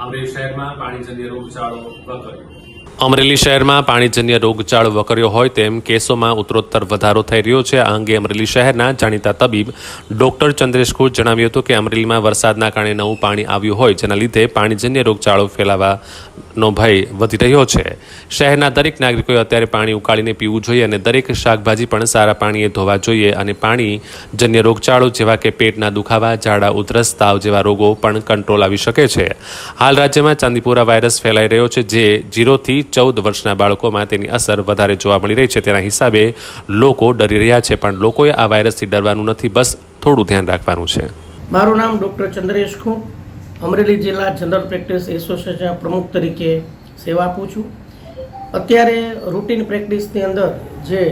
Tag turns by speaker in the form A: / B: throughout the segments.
A: અમરેલી શહેરમાં પાણીજન્ય રોગચાળો વકર્યો
B: અમરેલી શહેરમાં પાણીજન્ય રોગચાળો વકર્યો હોય તેમ કેસોમાં ઉત્તરોત્તર વધારો થઈ રહ્યો છે. આ અંગે અમરેલી શહેરના જાણીતા તબીબ ડોક્ટર ચંદ્રેશ ખુશ જણાવ્યું હતું કે અમરેલીમાં વરસાદના કારણે નવું પાણી આવ્યું હોય, જેના લીધે પાણીજન્ય રોગચાળો ફેલાવાનો ભય વધી રહ્યો છે. શહેરના દરેક નાગરિકોએ અત્યારે પાણી ઉકાળીને પીવું જોઈએ અને દરેક શાકભાજી પણ સારા પાણીએ ધોવા જોઈએ અને પાણીજન્ય રોગચાળો જેવા કે પેટના દુખાવા, ઝાડા ઉધરસ, તાવ જેવા રોગો પણ કંટ્રોલ આવી શકે છે. હાલ રાજ્યમાં ચાંદીપુરા વાયરસ ફેલાઈ રહ્યો છે, જે જીરોથી ચૌદ વર્ષના બાળકોમાં તેની અસર વધારે જોવા મળી રહી છે. તેના હિસાબે લોકો ડરી રહ્યા છે, પણ લોકોએ આ વાયરસથી ડરવાનું નથી, બસ થોડું ધ્યાન રાખવાનું છે.
C: મારું નામ ડૉક્ટર ચંદ્રેશ ખું. અમરેલી જિલ્લા જનરલ પ્રેક્ટિસ એસોસિએશનના પ્રમુખ તરીકે સેવા આપું છું. અત્યારે રૂટીન પ્રેક્ટિસની અંદર જે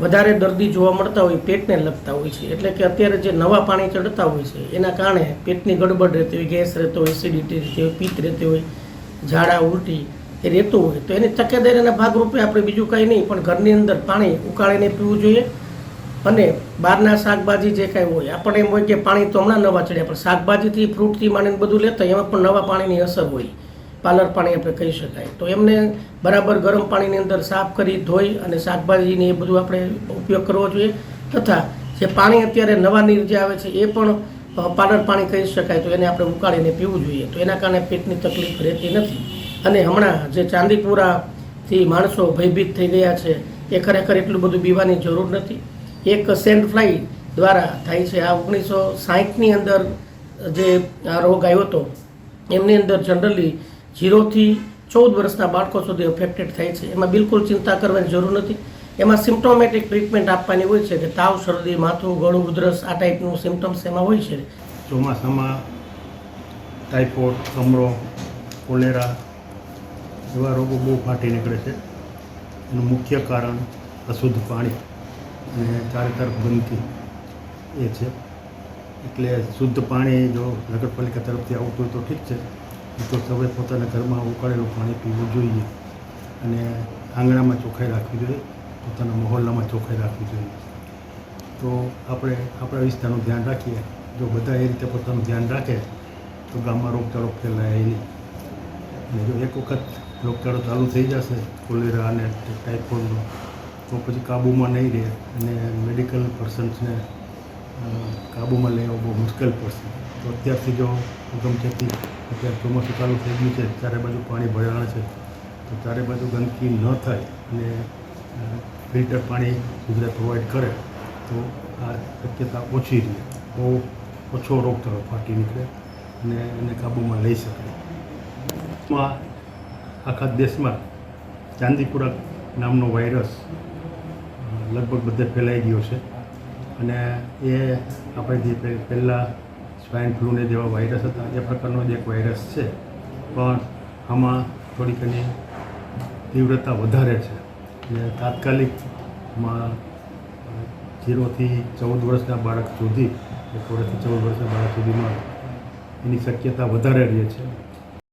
C: વધારે દર્દી જોવા મળતા હોય, પેટને લગતા હોય છે. એટલે કે અત્યારે જે નવા પાણી ચડતા હોય છે, એના કારણે પેટની ગડબડ રહેતી હોય, ગેસ રહેતો હોય, એસિડિટી રહેતી હોય, પિત્ત રહેતી હોય, ઝાડા, ઉલટી એ રહેતું હોય તો એની તકેદારીના ભાગરૂપે આપણે બીજું કંઈ નહીં, પણ ઘરની અંદર પાણી ઉકાળીને પીવું જોઈએ. અને બહારના શાકભાજી જે કાંઈ હોય આપણે એમ હોય કે પાણી તો હમણાં નવા ચડ્યા, પણ શાકભાજીથી ફ્રૂટથી માંડીને બધું લેતા એમાં પણ નવા પાણીની અસર હોય. પાલર પાણી આપણે કહી શકાય. તો એમને બરાબર ગરમ પાણીની અંદર સાફ કરી, ધોઈ અને શાકભાજીની એ બધું આપણે ઉપયોગ કરવો જોઈએ. તથા જે પાણી અત્યારે નવા નીર જે આવે છે, એ પણ પાલર પાણી કહી શકાય તો એને આપણે ઉકાળીને પીવું જોઈએ. તો એના કારણે પેટની તકલીફ રહેતી નથી. અને હમણાં જે ચાંદીપુરાથી માણસો ભયભીત થઈ ગયા છે, એ ખરેખર એટલું બધું પીવાની જરૂર નથી. એક સેન્ડ ફ્લાય દ્વારા થાય છે. આ ઓગણીસો સાહીઠની અંદર જે આ રોગ આવ્યો હતો, એમની અંદર જનરલી ઝીરોથી ચૌદ વર્ષના બાળકો સુધી અફેક્ટેડ થાય છે. એમાં બિલકુલ ચિંતા કરવાની જરૂર નથી. એમાં સિમ્ટોમેટિક ટ્રીટમેન્ટ આપવાની હોય છે કે તાવ, શરદી, માથું, ગળું, ઉધરસ, આ ટાઈપનું સિમ્ટમ્સ એમાં હોય છે.
D: ચોમાસામાં ટાઇફોઇડ કમરો કોલેરા એવા રોગો બહુ ફાટી નીકળે છે. એનું મુખ્ય કારણ અશુદ્ધ પાણી અને ચારે તરફ ગંદકી એ છે. એટલે શુદ્ધ પાણી જો નગરપાલિકા તરફથી આવતું હોય તો ઠીક છે. તો સૌએ પોતાના ઘરમાં ઉકાળેલું પાણી પીવું જોઈએ અને આંગણામાં ચોખ્ખાઈ રાખવી જોઈએ. પોતાના મહોલ્લામાં ચોખ્ખાઈ રાખવી જોઈએ. તો આપણે આપણા વિસ્તારનું ધ્યાન રાખીએ. જો બધા એ રીતે પોતાનું ધ્યાન રાખે તો ગામમાં રોગચાળો ફેલાય નહીં. અને જો એક વખત રોગચાળો ચાલુ થઈ જશે, કોલેરા અને ટાઇફોઇડનો. તો પછી કાબૂમાં નહીં રહે અને મેડિકલ પર્સન્સને કાબૂમાં લેવા બહુ મુશ્કેલ પડશે. તો અત્યારથી જો અગમચેતી અત્યારે ચોમાસું ચાલુ થઈ ગયું છે, ચારે બાજુ પાણી ભરાણ છે, તો ચારે બાજુ ગંદકી ન થાય અને ફિલ્ટર પાણી ગુજરાત પ્રોવાઈડ કરે, તો આ શક્યતા ઓછી રહે. બહુ ઓછો રોગચાળો ફાટી નીકળે અને એને કાબૂમાં લઈ શકાય. આખા દેશમાં ચાંદીપુરા નામનો વાયરસ લગભગ બધે ફેલાઈ ગયો છે. અને એ આપણે જે પહેલાં સ્વાઇન ફ્લૂને જેવા વાયરસ હતા, એ પ્રકારનો જ એક વાયરસ છે. પણ આમાં થોડીક એની તીવ્રતા વધારે છે. એટલે તાત્કાલિકમાં ઝીરોથી ચૌદ વર્ષના બાળક સુધી વર્ષથી ચૌદ વર્ષના બાળક સુધીમાં એની શક્યતા વધારે રહે છે.